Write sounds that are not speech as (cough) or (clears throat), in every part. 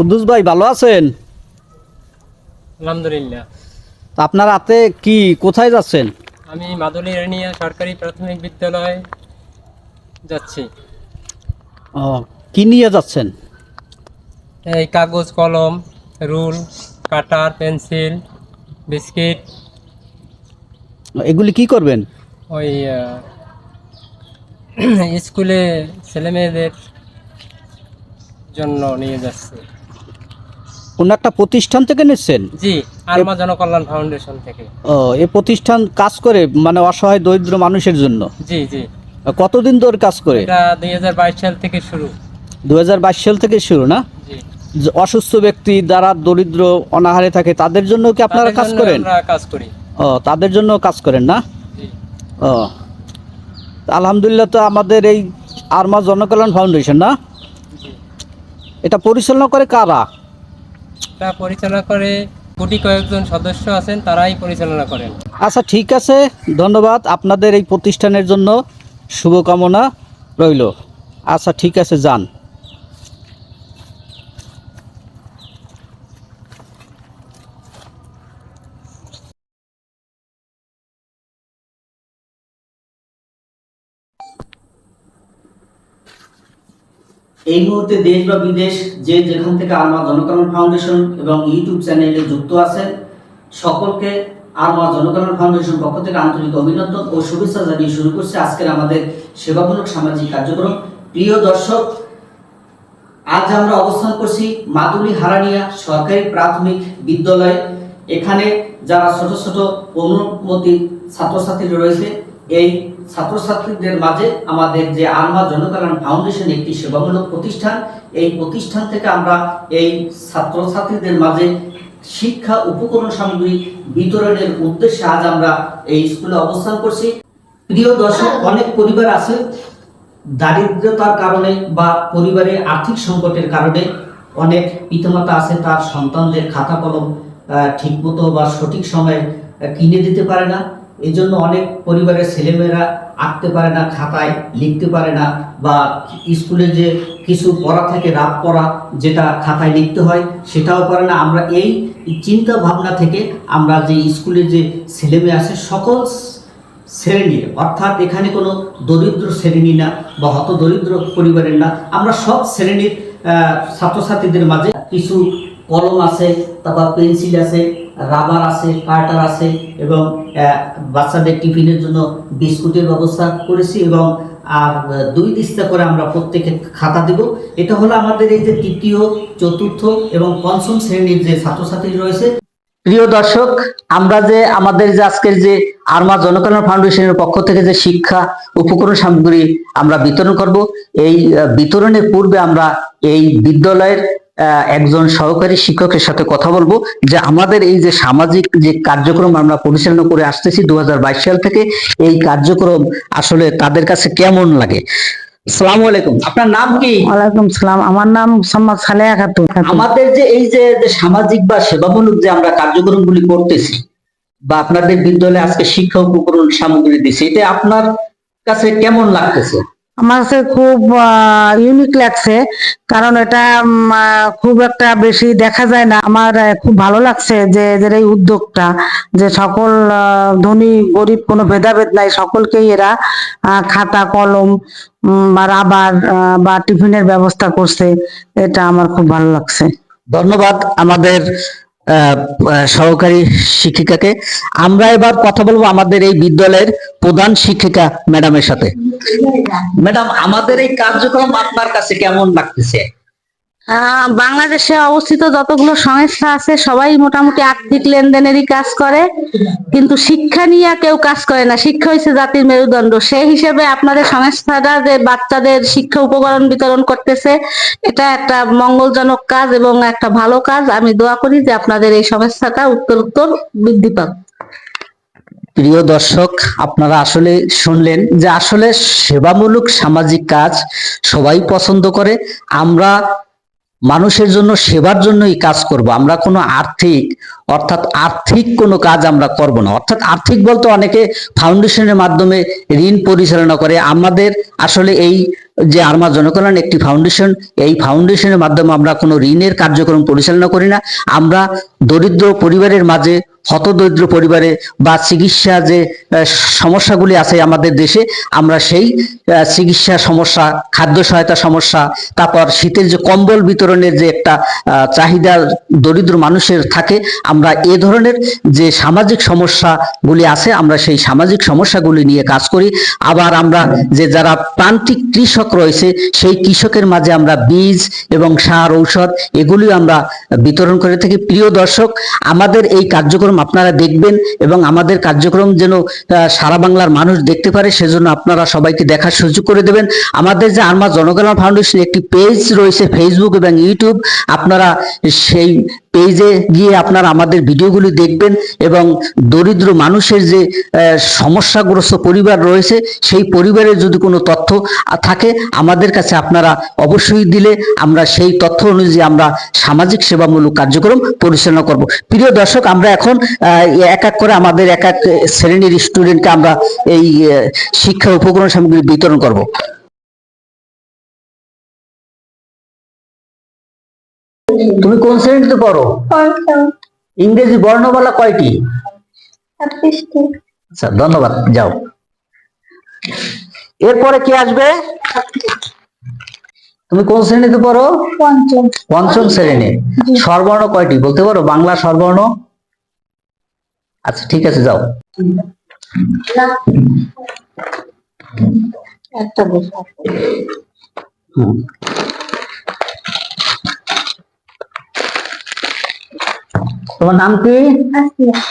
কুদ্দুস ভাই ভালো আছেন? আলহামদুলিল্লাহ। আপনার হাতে কি কোথায় যাচ্ছেন? আমি মাদুলি রানিয়া সরকারি প্রাথমিক বিদ্যালয়ে যাচ্ছি। ও কি নিয়ে যাচ্ছেন? এই কাগজ কলম রুল কাটার পেন্সিল বিস্কিট। এগুলি কি করবেন? ওই (clears throat) স্কুলে ছেলেমেয়েদের জন্য নিয়ে যাচ্ছি। কোন একটা প্রতিষ্ঠান থেকে নিচ্ছেন? জি আলমা জনকল্যাণ ফাউন্ডেশন থেকে। ও এই প্রতিষ্ঠান কাজ করে মানে অসহায় দরিদ্র মানুষের জন্য? জি জি। কতদিন ধরে কাজ করে? এটা দু হাজার বাইশ সাল থেকে শুরু। দু সাল থেকে শুরু না? জি। অসুস্থ ব্যক্তি যারা দরিদ্র অনাহারে থাকে তাদের জন্য কি আপনারা কাজ করেন? আমরা কাজ করি। ও তাদের জন্য কাজ করেন না? জি। ও আলহামদুলিল্লাহ তো আমাদের এই আরমা জনকল্যাণ ফাউন্ডেশন না? এটা পরিচালনা করে কারা? এটা পরিচালনা করে কোটি কয়েকজন সদস্য আছেন, তারাই পরিচালনা করেন। আচ্ছা ঠিক আছে, ধন্যবাদ। আপনাদের এই প্রতিষ্ঠানের জন্য শুভকামনা রইল। আচ্ছা ঠিক আছে, যান। এই মুহূর্তে দেশ বা বিদেশ যে যেখান থেকে আরমা জনকল্যাণ ফাউন্ডেশন এবং ইউটিউব চ্যানেলে যুক্ত আছেন, সকলকে আরমা জনকল্যাণ ফাউন্ডেশন পক্ষ থেকে আন্তরিক অভিনন্দন ও শুভেচ্ছা জানিয়ে শুরু করছে আজকের আমাদের সেবামূলক সামাজিক কার্যক্রম। প্রিয় দর্শক, আজ আমরা অবস্থান করছি মাদুলি হারানিয়া সরকারি প্রাথমিক বিদ্যালয়ে। এখানে যারা ছোট ছোট অনুমতি ছাত্রছাত্রীরা রয়েছে এই ছাত্রছাত্রীদের মাঝে আমাদের যে আলমা জনকল্যাণ ফাউন্ডেশন একটি সেবামূলক প্রতিষ্ঠান এই প্রতিষ্ঠান থেকে আমরা এই ছাত্রছাত্রীদের মাঝে শিক্ষা উপকরণ সামগ্রী বিতরণের উদ্দেশ্যে আজ আমরা এই স্কুলে অবস্থান করছি। প্রিয় দর্শক অনেক পরিবার আছে দারিদ্রতার কারণে বা পরিবারে আর্থিক সংকটের কারণে অনেক পিতামাতা আছে তার সন্তানদের খাতা কলম ঠিকমতো বা সঠিক সময়ে কিনে দিতে পারে না। এই জন্য অনেক পরিবারের ছেলেমেয়েরা আঁকতে পারে না, খাতায় লিখতে পারে না, বা স্কুলে যে কিছু পড়া থাকে, রাত পড়া, যেটা খাতায় লিখতে হয়, সেটাও পারে না। আমরা এই চিন্তা ভাবনা থেকে আমরা যে স্কুলে যে ছেলেমেয়ে আছে, সকল শ্রেণির অর্থাৎ এখানে কোনো দরিদ্র শ্রেণি না, বা হত দরিদ্র পরিবারের না, আমরা সব শ্রেণির ছাত্রছাত্রীদের মাঝে কিছু কলম আছে, তারপর পেন্সিল আছে, রাবার আছে কার্টার আছে এবং বাচ্চাদের টিফিনের জন্য বিস্কুটের ব্যবস্থা করেছি এবং, আর দুই দিস্তা করে আমরা প্রত্যেকে খাতা দেব। এটা হলো আমাদের এই যে তৃতীয়, চতুর্থ এবং পঞ্চম শ্রেণির যে ছাত্রছাত্রী রয়েছে। প্রিয় দর্শক, আমরা যে আমাদের যে আজকের যে আরমা জনকল্যাণ ফাউন্ডেশনের পক্ষ থেকে যে শিক্ষা উপকরণ সামগ্রী আমরা বিতরণ করব, এই বিতরণের পূর্বে আমরা এই বিদ্যালয়ের একজন সহকারী শিক্ষকের সাথে কথা বলব যে আমাদের এই যে সামাজিক যে কার্যক্রম আমরা পরিচালনা করে আসতেছি দুই হাজার বাইশ সাল থেকে এই কার্যক্রম আসলে তাদের কাছে কেমন লাগে? সালামু আলাইকুম। আপনার নাম কি? ওয়ালাইকুম সালাম। আমার নাম মোহাম্মদ সালেহা খাতুন। আমাদের যে এই যে সামাজিক বা সেবামূলক যে আমরা কার্যক্রমগুলি করতেছি বা আপনাদের বিদ্যালয়ে আজকে শিক্ষা উপকরণ সামগ্রী দিচ্ছে এটা আপনার কাছে কেমন লাগতেছে? আমার কাছে খুব ইউনিক লাগছে। কারণ এটা খুব একটা বেশি দেখা যায় না। আমার খুব ভালো লাগছে যে এদের এই উদ্যোগটা, যে সকল ধনী, গরিব কোনো ভেদাভেদ নাই। সকলকেই এরা খাতা, কলম বা রাবার বা টিফিনের ব্যবস্থা করছে। এটা আমার খুব ভালো লাগছে। ধন্যবাদ। আমাদের সহকারী শিক্ষিকাকে। আমরা এবার কথা বলব আমাদের এই বিদ্যালয়ের প্রধান শিক্ষিকা ম্যাডামের সাথে। ম্যাডাম, আমাদের এই কার্যক্রম আপনার কাছে কেমন লাগতেছে? বাংলাদেশে অবস্থিত যতগুলো সংস্থা আছে, সবাই মোটামুটি আর্থিক লেনদেনেরই কাজ করে। কিন্তু শিক্ষা নিয়ে কেউ কাজ করে না। শিক্ষা হচ্ছে জাতির মেরুদণ্ড। সেই হিসেবে আপনাদের সংস্থাটা যে বাচ্চাদের শিক্ষা উপকরণ বিতরণ করতেছে, এটা একটা মঙ্গলজনক কাজ এবং একটা ভালো কাজ। আমি দোয়া করি যে আপনাদের এই সংস্থাটা উত্তর উত্তর বৃদ্ধি পাক। প্রিয় দর্শক, আপনারা আসলে শুনলেন যে আসলে সেবামূলক সামাজিক কাজ সবাই পছন্দ করে। আমরা মানুষের জন্য সেবার জন্যই কাজ করব। আমরা কোনো আর্থিক, অর্থাৎ আর্থিক কোনো কাজ আমরা করব না। অর্থাৎ আর্থিক বলতে অনেকে ফাউন্ডেশনের মাধ্যমে ঋণ পরিচালনা করে। আমাদের আসলে এই যে আরমা জনকল্যাণ একটি ফাউন্ডেশন এই ফাউন্ডেশনের মাধ্যমে আমরা কোনো ঋণের কার্যক্রম পরিচালনা করি না। আমরা দরিদ্র পরিবারের মাঝে হতদরিদ্র পরিবারে বা চিকিৎসা যে সমস্যাগুলি আছে আমাদের দেশে, আমরা সেই চিকিৎসা সমস্যা, খাদ্য সহায়তা সমস্যা, তারপর শীতের যে কম্বল বিতরণের যে একটা চাহিদা দরিদ্র মানুষের থাকে, আমরা এ ধরনের যে সামাজিক সমস্যাগুলি আছে, আমরা সেই সামাজিক সমস্যাগুলি নিয়ে কাজ করি। আবার আমরা যে যারা প্রান্তিক কৃষক রয়েছে, সেই কৃষকের মাঝে আমরা বীজ এবং সার, ঔষধ, এগুলি আমরা বিতরণ করে থাকি। প্রিয় দর্শক, আমাদের এই কার্যক্রম আপনারা দেখবেন এবং আমাদের কার্যক্রম যেন সারা বাংলার মানুষ দেখতে পারে, সেজন্য আপনারা সবাইকে দেখার সুযোগ করে দেবেন। আমাদের যে আরমা জনগণ ফাউন্ডেশন একটি পেজ রয়েছে ফেসবুক এবং ইউটিউব আপনারা সেই পেজে গিয়ে আপনারা আমাদের ভিডিওগুলি দেখবেন এবং দরিদ্র মানুষের যে সমস্যাগ্রস্ত পরিবার রয়েছে, সেই পরিবারের যদি কোনো তথ্য থাকে, আমাদের কাছে আপনারা অবশ্যই দিলে আমরা সেই তথ্য অনুযায়ী আমরা সামাজিক সেবামূলক কার্যক্রম পরিচালনা করব। প্রিয় দর্শক, আমরা এখন এক এক করে আমাদের এক এক শ্রেণির স্টুডেন্টকে আমরা এই শিক্ষা উপকরণ সামগ্রী বিতরণ করব। তুমি কোন শ্রেণীতে পড়ো? ইংরেজি বর্ণমালা কয়টি? আচ্ছা ধন্যবাদ যাও। এরপরে কি আসবে? তুমি কোন শ্রেণীতে পড়ো? পঞ্চম। পঞ্চম শ্রেণি। স্বরবর্ণ কয়টি? বলতে পারো বাংলা স্বরবর্ণ? আচ্ছা ঠিক আছে যাও। একটা তোমার নাম কি?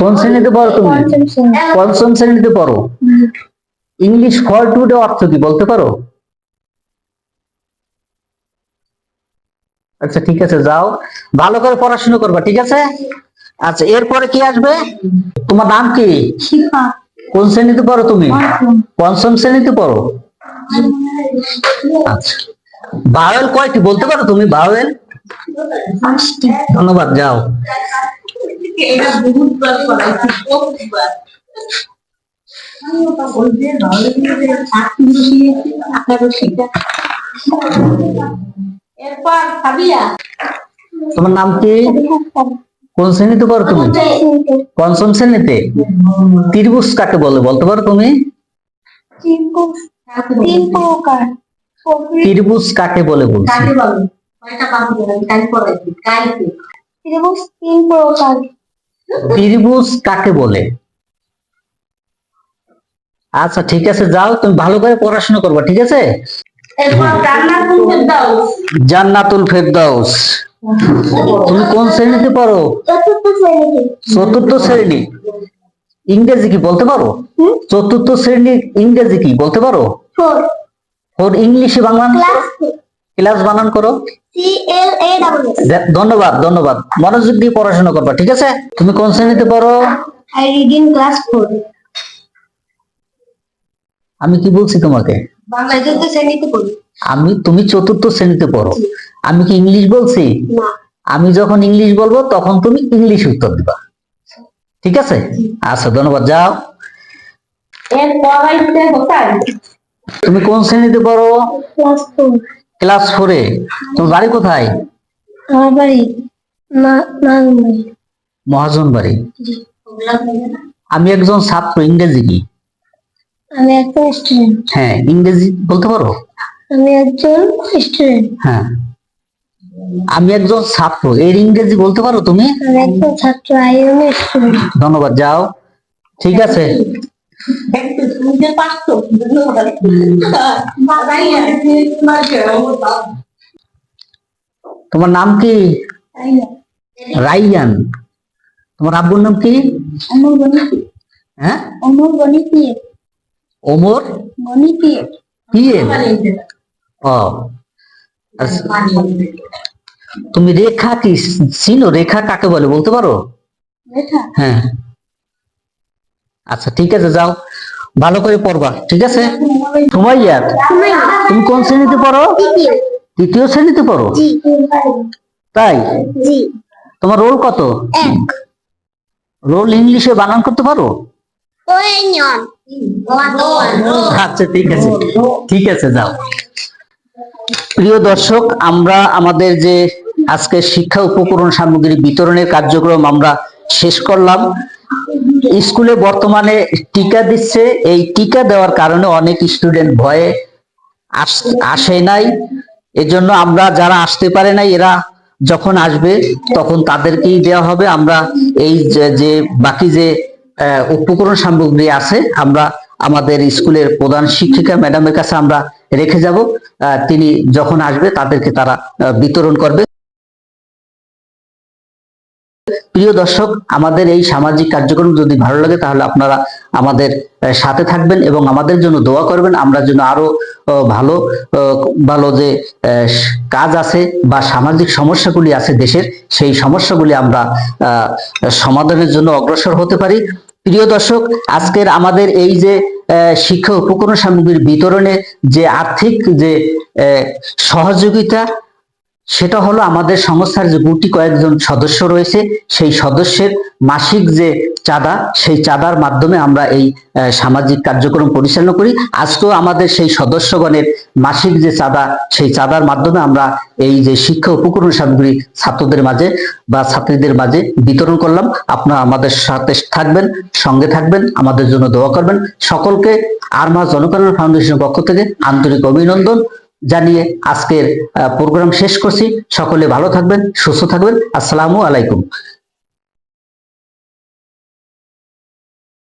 কোন শ্রেণীতে পড়ো তুমি? পঞ্চম শ্রেণীতে পড়ো। ইংলিশ ফল টুডে অর্থ কি বলতে পারো? আচ্ছা ঠিক আছে যাও। ভালো করে পড়াশোনা করবা ঠিক আছে? আচ্ছা এরপরে কি আসবে? তোমার নাম কি? কোন শ্রেণীতে পড়ো তুমি? পঞ্চম। শ্রেণীতে পড়ো। আচ্ছা। বাওয়েল কয়টি? বলতে পারো তুমি বাওয়েল ধন্যবাদ যাও। এরপর সাবিয়া তোমার নাম কি? কোন শ্রেণীতে পড়ো তুমি? পঞ্চম শ্রেণীতে? ত্রিভুজ কাকে বলে বলতে পারো তুমি? তিন ত্রিভুজ কাকে বলে? বলছি ত্রিভুজ তিন প্রকার। ত্রিভুজ কাকে বলে? আচ্ছা ঠিক আছে যাও তুমি ভালো করে পড়াশোনা করবা ঠিক আছে? জান্নাতুল ফেরদাউস। তুমি কোন শ্রেণীতে পড়ো? চতুর্থ শ্রেণি। ইংরেজি কি বলতে পারো? চতুর্থ শ্রেণি ইংরেজি কি বলতে পারো? ফোর। ইংলিশে বাংলা? ক্লাস ক্লাস বানান করো। ধন্যবাদ ধন্যবাদ। মনোযোগ দিয়ে পড়াশোনা করবা ঠিক আছে? তুমি কোন শ্রেণীতে পড়ো? আই রিডিং ক্লাস ফোর আমি কি বলছি তোমাকে? বাংলা চতুর্থ শ্রেণীতে পড়ি। আমি তুমি চতুর্থ শ্রেণীতে পড়ো। আমি কি ইংলিশ বলছি? না। আমি যখন ইংলিশ বলব তখন তুমি ইংলিশ উত্তর দিবা। ঠিক আছে? আচ্ছা ধন্যবাদ যাও। তুমি কোন শ্রেণীতে পড়ো? ক্লাস ফোরে। তোমার বাড়ি কোথায়? আমার বাড়ি মহাজন বাড়ি। আমি একজন ছাত্র ইংরেজি কি? আমি একজন স্টুডেন্ট হ্যাঁ ইংরেজি বলতে পারো? আমি একজন স্টুডেন্ট হ্যাঁ। আমি একজন ছাত্র এর ইংরেজি বলতে পারো তুমি? আমি একজন ছাত্র আই এম স্টুডেন্ট ধন্যবাদ যাও। ঠিক আছে। তোমার নাম কি? রাইয়ান। তোমার আব্বুর নাম কি? অমর হ্যাঁ? অমর গণিত। ওমর গণিত। ও। তুমি রেখা কি? চিনো রেখা কাকে বলে বলতে পারো? হ্যাঁ। আচ্ছা ঠিক আছে যাও। ভালো করে পড়বা ঠিক আছে? সুমাইয়া তুমি কোন শ্রেণীতে পড়ো? তৃতীয় শ্রেণীতে পড়ো? তাই? তোমার রোল কত? এক। রোল ইংলিশে বানান করতে পারো? আচ্ছা ঠিক আছে। ঠিক আছে যাও। প্রিয় দর্শক আমরা আমাদের যে আজকে শিক্ষা উপকরণ সামগ্রী বিতরণের কার্যক্রম আমরা শেষ করলাম। স্কুলে বর্তমানে টিকা দিচ্ছে। এই টিকা দেওয়ার কারণে অনেক স্টুডেন্ট ভয়ে আসে নাই। এজন্য আমরা যারা আসতে পারে নাই, এরা যখন আসবে তখন তাদেরকেই দেওয়া হবে। আমরা এই যে- বাকি যে উপকরণ সামগ্রী আছে, আমরা আমাদের স্কুলের প্রধান শিক্ষিকা ম্যাডামের কাছে আমরা রেখে যাব। তিনি যখন আসবে তাদেরকে তারা বিতরণ করবে। প্রিয় দর্শক, আমাদের এই সামাজিক কার্যক্রম যদি ভালো লাগে, তাহলে আপনারা আমাদের সাথে থাকবেন এবং আমাদের জন্য দোয়া করবেন। আমরা যেন আরও ভালো ভালো যে কাজ আছে বা সামাজিক সমস্যাগুলি আছে দেশের, সেই সমস্যাগুলি আমরা সমাধানের জন্য অগ্রসর হতে পারি। প্রিয় দর্শক, আজকের আমাদের এই যে শিক্ষা উপকরণ সামগ্রীর বিতরণে যে আর্থিক যে সহযোগিতা সেটা হলো আমাদের সংস্থার যে গুটি কয়েকজন সদস্য রয়েছে, সেই সদস্যের মাসিক যে চাঁদা, সেই চাঁদার মাধ্যমে আমরা এই সামাজিক কার্যক্রম পরিচালনা করি। আজকেও আমাদের সেই সদস্যগণের মাসিক যে চাঁদা, সেই চাঁদার মাধ্যমে আমরা এই যে শিক্ষা উপকরণ সামগ্রী ছাত্রদের মাঝে বা ছাত্রীদের মাঝে বিতরণ করলাম। আপনারা আমাদের সাথে থাকবেন, সঙ্গে থাকবেন, আমাদের জন্য দোয়া করবেন। সকলকে আর আরমা জনকল্যাণ ফাউন্ডেশনের পক্ষ থেকে আন্তরিক অভিনন্দন। জানিয়ে আজকের প্রোগ্রাম শেষ করছি। সকলে ভালো থাকবেন সুস্থ থাকবেন। আসসালামু আলাইকুম।